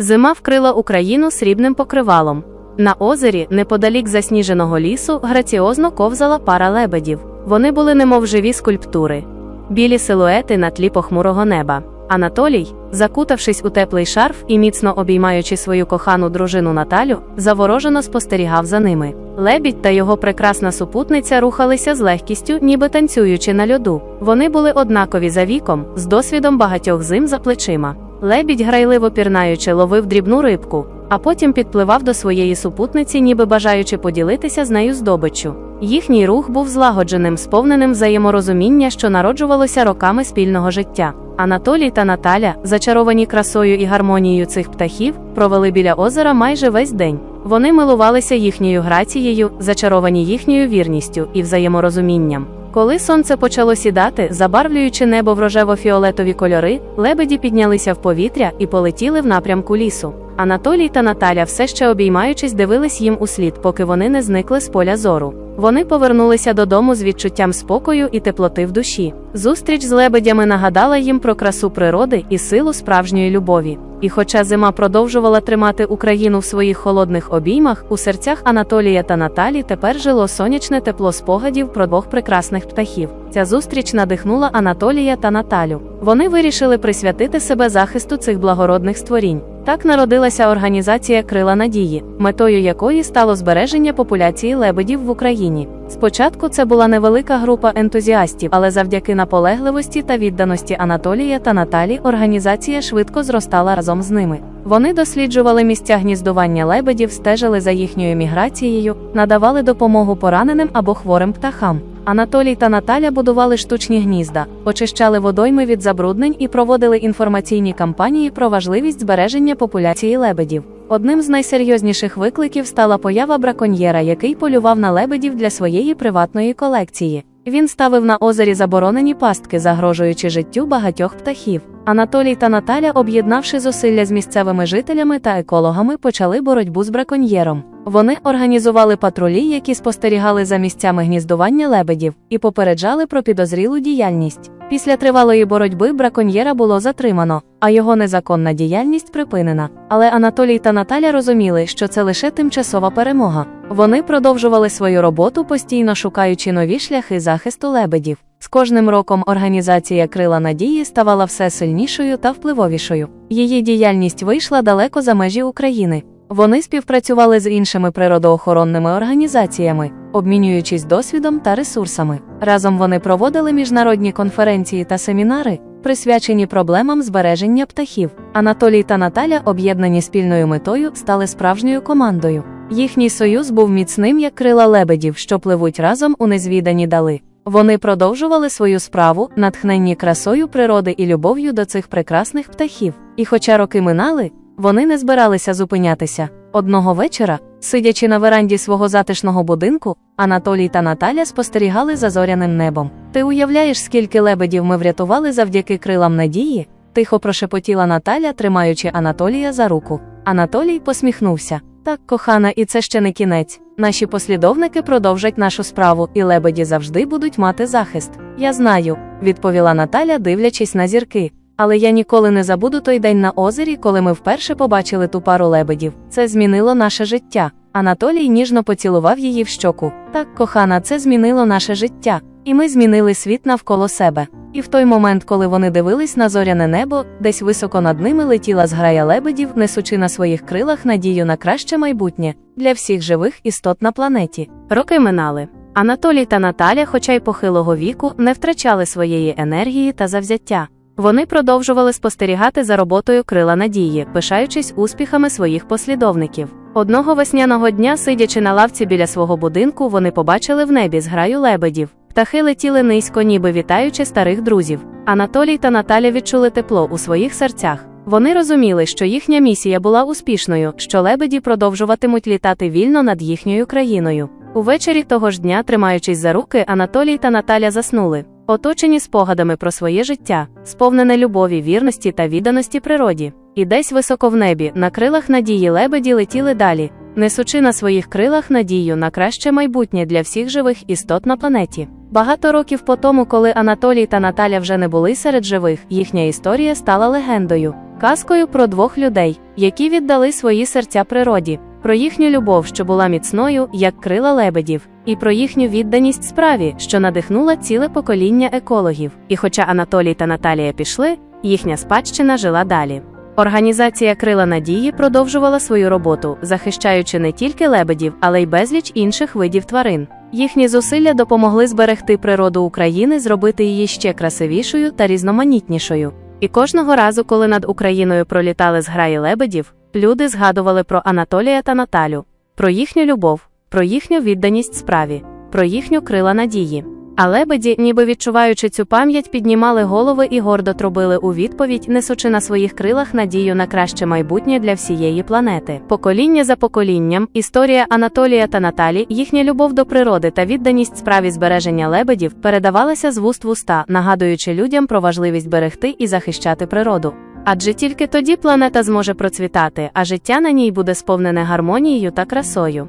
Зима вкрила Україну срібним покривалом. На озері, неподалік засніженого лісу, граціозно ковзала пара лебедів. Вони були немов живі скульптури, білі силуети на тлі похмурого неба. Анатолій, закутавшись у теплий шарф і міцно обіймаючи свою кохану дружину Наталю, заворожено спостерігав за ними. Лебідь та його прекрасна супутниця рухалися з легкістю, ніби танцюючи на льоду. Вони були однакові за віком, з досвідом багатьох зим за плечима. Лебідь, грайливо пірнаючи, ловив дрібну рибку, а потім підпливав до своєї супутниці, ніби бажаючи поділитися з нею здобиччю. Їхній рух був злагодженим, сповненим взаєморозуміння, що народжувалося роками спільного життя. Анатолій та Наталя, зачаровані красою і гармонією цих птахів, провели біля озера майже весь день. Вони милувалися їхньою грацією, зачаровані їхньою вірністю і взаєморозумінням. Коли сонце почало сідати, забарвлюючи небо в рожево-фіолетові кольори, лебеді піднялися в повітря і полетіли в напрямку лісу. Анатолій та Наталя, все ще обіймаючись, дивились їм услід, поки вони не зникли з поля зору. Вони повернулися додому з відчуттям спокою і теплоти в душі. Зустріч з лебедями нагадала їм про красу природи і силу справжньої любові. І хоча зима продовжувала тримати Україну в своїх холодних обіймах, у серцях Анатолія та Наталі тепер жило сонячне тепло спогадів про двох прекрасних птахів. Ця зустріч надихнула Анатолія та Наталю. Вони вирішили присвятити себе захисту цих благородних створінь. Так народилася організація Крила Надії, метою якої стало збереження популяції лебедів в Україні. Спочатку це була невелика група ентузіастів, але завдяки наполегливості та відданості Анатолія та Наталі організація швидко зростала разом з ними. Вони досліджували місця гніздування лебедів, стежили за їхньою міграцією, надавали допомогу пораненим або хворим птахам. Анатолій та Наталя будували штучні гнізда, очищали водойми від забруднень і проводили інформаційні кампанії про важливість збереження популяції лебедів. Одним з найсерйозніших викликів стала поява браконьєра, який полював на лебедів для своєї приватної колекції. Він ставив на озері заборонені пастки, загрожуючи життю багатьох птахів. Анатолій та Наталя, об'єднавши зусилля з місцевими жителями та екологами, почали боротьбу з браконьєром. Вони організували патрулі, які спостерігали за місцями гніздування лебедів, і попереджали про підозрілу діяльність. Після тривалої боротьби браконьєра було затримано, а його незаконна діяльність припинена. Але Анатолій та Наталя розуміли, що це лише тимчасова перемога. Вони продовжували свою роботу, постійно шукаючи нові шляхи захисту лебедів. З кожним роком організація Крила Надії ставала все сильнішою та впливовішою. Її діяльність вийшла далеко за межі України. Вони співпрацювали з іншими природоохоронними організаціями, обмінюючись досвідом та ресурсами. Разом вони проводили міжнародні конференції та семінари, присвячені проблемам збереження птахів. Анатолій та Наталя, об'єднані спільною метою, стали справжньою командою. Їхній союз був міцним, як крила лебедів, що пливуть разом у незвідані дали. Вони продовжували свою справу, натхненні красою природи і любов'ю до цих прекрасних птахів. І хоча роки минали, вони не збиралися зупинятися. Одного вечора, сидячи на веранді свого затишного будинку, Анатолій та Наталя спостерігали за зоряним небом. Ти уявляєш, скільки лебедів ми врятували завдяки крилам надії? тихо прошепотіла Наталя, тримаючи Анатолія за руку. Анатолій посміхнувся. Так, кохана, і це ще не кінець. Наші послідовники продовжать нашу справу, і лебеді завжди будуть мати захист. Я знаю, відповіла Наталя, дивлячись на зірки. Але я ніколи не забуду той день на озері, коли ми вперше побачили ту пару лебедів. Це змінило наше життя. Анатолій ніжно поцілував її в щоку. Так, кохана, це змінило наше життя, і ми змінили світ навколо себе. І в той момент, коли вони дивились на зоряне небо, десь високо над ними летіла зграя лебедів, несучи на своїх крилах надію на краще майбутнє для всіх живих істот на планеті. Роки минали. Анатолій та Наталя, хоча й похилого віку, не втрачали своєї енергії та завзяття. Вони продовжували спостерігати за роботою крила надії, пишаючись успіхами своїх послідовників. Одного весняного дня, сидячи на лавці біля свого будинку, вони побачили в небі зграю лебедів. Птахи летіли низько, ніби вітаючи старих друзів. Анатолій та Наталя відчули тепло у своїх серцях. Вони розуміли, що їхня місія була успішною, що лебеді продовжуватимуть літати вільно над їхньою країною. Увечері того ж дня, тримаючись за руки, Анатолій та Наталя заснули, оточені спогадами про своє життя, сповнене любові, вірності та відданості природі. І десь високо в небі, на крилах надії лебеді летіли далі, несучи на своїх крилах надію на краще майбутнє для всіх живих істот на планеті. Багато років по тому, коли Анатолій та Наталя вже не були серед живих, їхня історія стала легендою. казкою про двох людей, які віддали свої серця природі, про їхню любов, що була міцною, як крила лебедів, і про їхню відданість справі, що надихнула ціле покоління екологів. І хоча Анатолій та Наталія пішли, їхня спадщина жила далі. Організація Крила Надії продовжувала свою роботу, захищаючи не тільки лебедів, але й безліч інших видів тварин. Їхні зусилля допомогли зберегти природу України, зробити її ще красивішою та різноманітнішою. І кожного разу, коли над Україною пролітали зграї лебедів, люди згадували про Анатолія та Наталю, про їхню любов, про їхню відданість справі, про їхню крила надії. А лебеді, ніби відчуваючи цю пам'ять, піднімали голови і гордо трубили у відповідь, несучи на своїх крилах надію на краще майбутнє для всієї планети. Покоління за поколінням, історія Анатолія та Наталі, їхня любов до природи та відданість справі збереження лебедів передавалася з вуст в уста, нагадуючи людям про важливість берегти і захищати природу. Адже тільки тоді планета зможе процвітати, а життя на ній буде сповнене гармонією та красою.